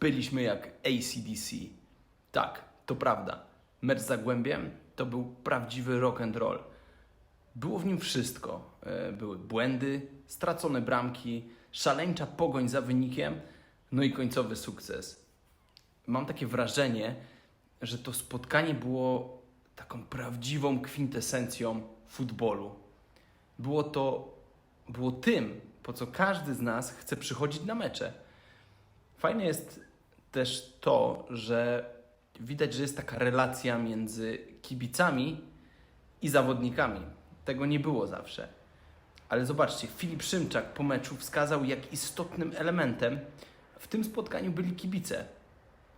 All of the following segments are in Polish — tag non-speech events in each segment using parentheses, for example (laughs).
byliśmy jak ACDC. Tak, to prawda. Mecz z Zagłębiem to był prawdziwy rock and roll. Było w nim wszystko. E, Były błędy, stracone bramki, szaleńcza pogoń za wynikiem, no i końcowy sukces. Mam takie wrażenie, że to spotkanie było taką prawdziwą kwintesencją futbolu. Było to było tym, po co każdy z nas chce przychodzić na mecze. Fajne jest też to, że widać, że jest taka relacja między kibicami i zawodnikami. Tego nie było zawsze. Ale zobaczcie, Filip Szymczak po meczu wskazał, jak istotnym elementem w tym spotkaniu byli kibice.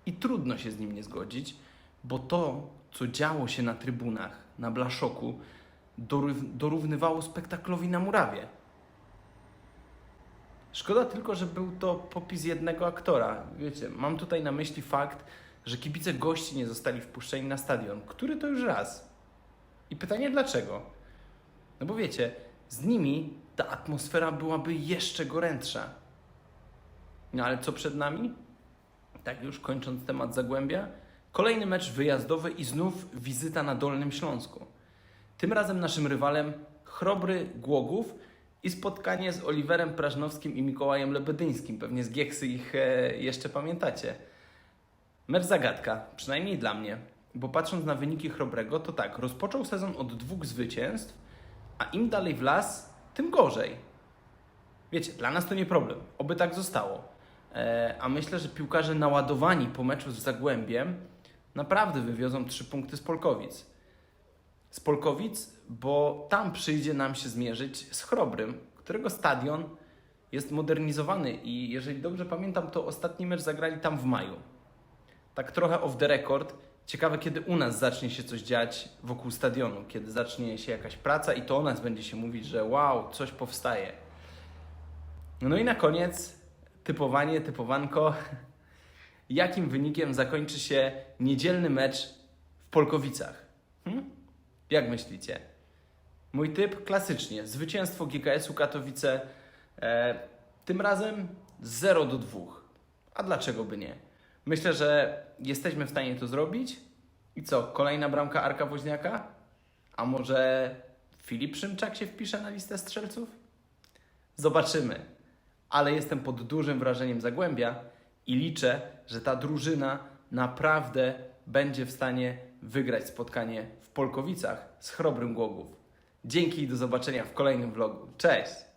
I trudno się z nim nie zgodzić, bo to, co działo się na trybunach, na Blaszoku, dorów- dorównywało spektaklowi na murawie. Szkoda tylko, że był to popis jednego aktora. Wiecie, mam tutaj na myśli fakt, że kibice gości nie zostali wpuszczeni na stadion, który to już raz. I pytanie dlaczego? No bo wiecie, z nimi ta atmosfera byłaby jeszcze gorętsza. No ale co przed nami? Tak już kończąc temat Zagłębia, kolejny mecz wyjazdowy i znów wizyta na Dolnym Śląsku. Tym razem naszym rywalem Chrobry Głogów i spotkanie z Oliverem Prażnowskim i Mikołajem Lebedyńskim. Pewnie z Gieksy ich e, jeszcze pamiętacie. Mecz zagadka, przynajmniej dla mnie, bo patrząc na wyniki Chrobrego, to tak, rozpoczął sezon od dwóch zwycięstw, a im dalej w las, tym gorzej. Wiecie, dla nas to nie problem, oby tak zostało. E, a myślę, że piłkarze naładowani po meczu z Zagłębiem naprawdę wywiozą trzy punkty z Polkowic. Z Polkowic, bo tam przyjdzie nam się zmierzyć z Chrobrym, którego stadion jest modernizowany i jeżeli dobrze pamiętam, to ostatni mecz zagrali tam w maju. Tak trochę off the record. Ciekawe, kiedy u nas zacznie się coś dziać wokół stadionu, kiedy zacznie się jakaś praca i to o nas będzie się mówić, że wow, coś powstaje. No i na koniec typowanie, typowanko. (laughs) Jakim wynikiem zakończy się niedzielny mecz w Polkowicach? Hm? Jak myślicie? Mój typ klasycznie. Zwycięstwo GKS-u Katowice. E, tym razem 0 do 2. A dlaczego by nie? Myślę, że jesteśmy w stanie to zrobić. I co? Kolejna bramka Arka Woźniaka? A może Filip Szymczak się wpisze na listę strzelców? Zobaczymy. Ale jestem pod dużym wrażeniem Zagłębia i liczę, że ta drużyna naprawdę będzie w stanie wygrać spotkanie w Polkowicach z Chrobrym Głogów. Dzięki i do zobaczenia w kolejnym vlogu. Cześć!